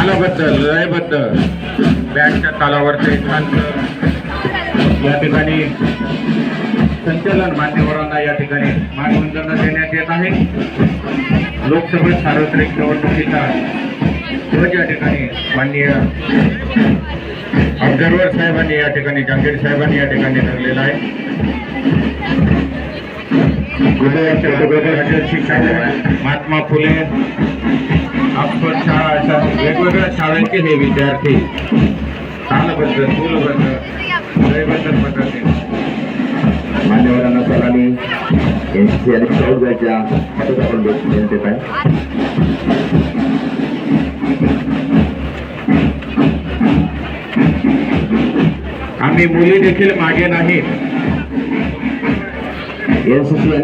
लयबद्ध बॅटच्या तालावरचे शांत या ठिकाणी संचलन मान्यवरांना या ठिकाणी मानवंदना देण्यात येत आहे. लोकसभा सार्वत्रिक निवडणुकीचा ध्वज या ठिकाणी माननीय ऑब्झर्वर साहेबांनी या ठिकाणी जांगीर साहेबांनी या ठिकाणी धरलेला आहे. महात्मा फुले अक्षर शाळा अशा वेगवेगळ्या शाळांचे हे विद्यार्थी तालबद्ध मूलबद्ध लयबद्ध पद्धतीने. मान्यवरांना सलामी. एनसी आणि स्काउटच्या हातात आपण देण्यात आहे. आम्ही मुली देखील मागे नाहीत. C C